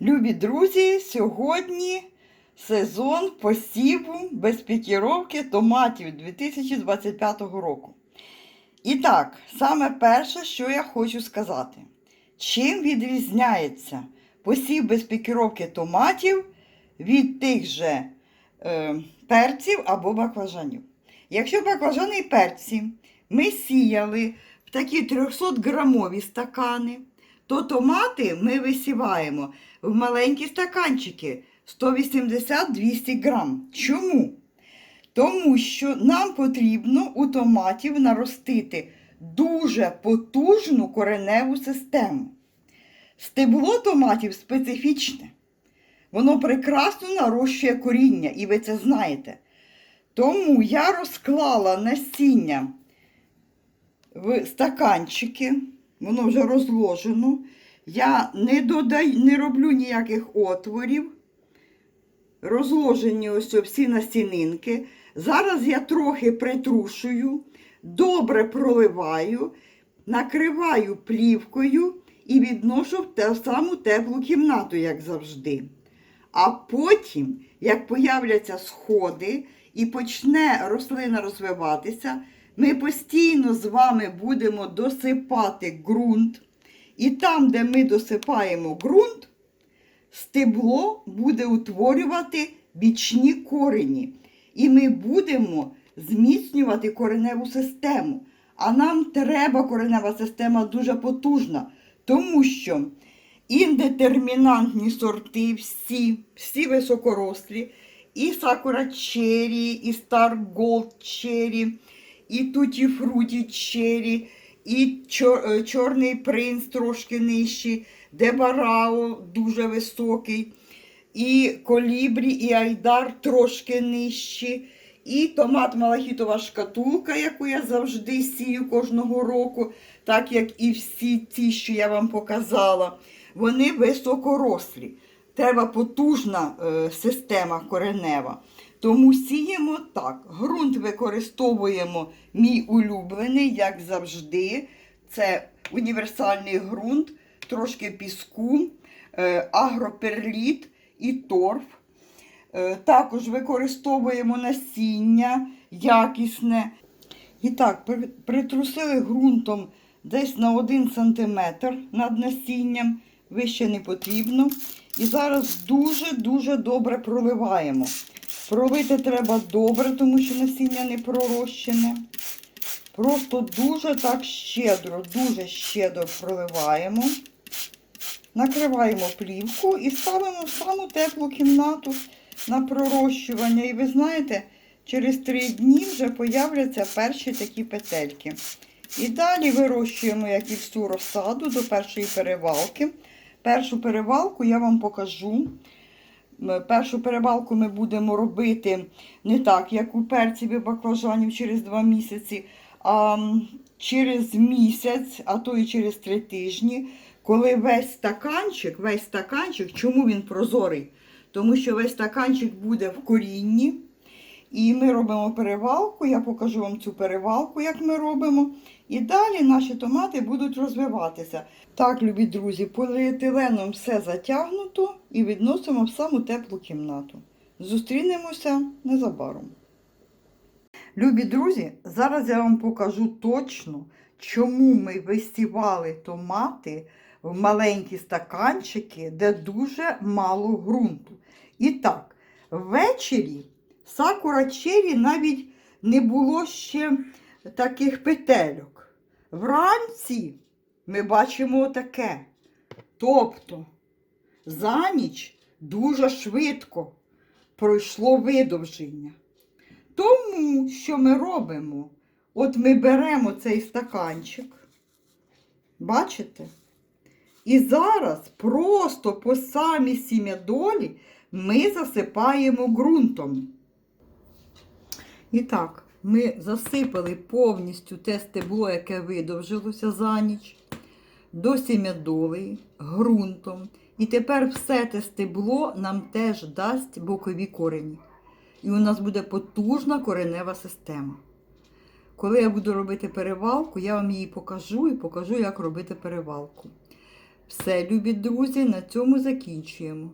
Любі друзі, сьогодні сезон посіву без пікіровки томатів 2025 року. І так, саме перше, що я хочу сказати, чим відрізняється посів без пікіровки томатів від тих же е, перців або баклажанів. Якщо баклажани і перці ми сіяли в такі 300-грамові стакани, то томати ми висіваємо в маленькі стаканчики 180-200 грам. Чому? Тому що нам потрібно у томатів наростити дуже потужну кореневу систему. Стебло томатів специфічне. Воно прекрасно нарощує коріння, і ви це знаєте. Тому я розклала насіння в стаканчики, воно вже розложено. Я не, додаю, не роблю ніяких отворів. Розложені ось всі насінинки. Зараз я трохи притрушую, добре проливаю, накриваю плівкою і відношу в те саму теплу кімнату, як завжди. А потім, як появляться сходи і почне рослина розвиватися, ми постійно з вами будемо досипати ґрунт. І там, де ми досипаємо ґрунт, стебло буде утворювати бічні корені. І ми будемо зміцнювати кореневу систему. А нам треба коренева система дуже потужна, тому що індетермінантні сорти, всі, всі високорослі, і Sakura Cherry, і Gold Cherry, і Tutti Frutti Cherry, і е, Чорний принц трошки нижчий, Дебарао дуже високий, і Колібрі, і Айдар трошки нижчі, і томат Малахітова шкатулка, яку я завжди сію кожного року, так як і всі ті, що я вам показала, вони високорослі. Треба потужна е, система коренева. Тому сіємо так. Грунт використовуємо мій улюблений, як завжди. Це універсальний ґрунт, трошки піску, е, агроперліт і торф. Е, також використовуємо насіння якісне. І так, притрусили ґрунтом десь на 1 см над насінням, вище не потрібно. І зараз дуже-дуже добре проливаємо. Пролити треба добре, тому що насіння не пророщене. Просто дуже так щедро, дуже щедро проливаємо. Накриваємо плівку і ставимо в саму теплу кімнату на пророщування. І ви знаєте, через три дні вже появляться перші такі петельки. І далі вирощуємо, як і всю розсаду, до першої перевалки. Першу перевалку я вам покажу. Першу перевалку ми будемо робити не так, як у перців баклажанів через два місяці, а через місяць, а то і через три тижні, коли весь стаканчик, весь стаканчик, чому він прозорий? Тому що весь стаканчик буде в корінні. І ми робимо перевалку, я покажу вам цю перевалку, як ми робимо. І далі наші томати будуть розвиватися. Так, любі друзі, поліетиленом все затягнуто і відносимо в саму теплу кімнату. Зустрінемося незабаром. Любі друзі, зараз я вам покажу точно, чому ми висівали томати в маленькі стаканчики, де дуже мало ґрунту. І так, ввечері сакура чері навіть не було ще таких петельок. Вранці ми бачимо таке. Тобто за ніч дуже швидко пройшло видовження. Тому що ми робимо? От ми беремо цей стаканчик, бачите? І зараз просто по самій сім'ядолі ми засипаємо ґрунтом. І так, ми засипали повністю те стебло, яке видовжилося за ніч, до сім'ядоли ґрунтом. І тепер все те стебло нам теж дасть бокові корені. І у нас буде потужна коренева система. Коли я буду робити перевалку, я вам її покажу і покажу, як робити перевалку. Все, любі друзі, на цьому закінчуємо.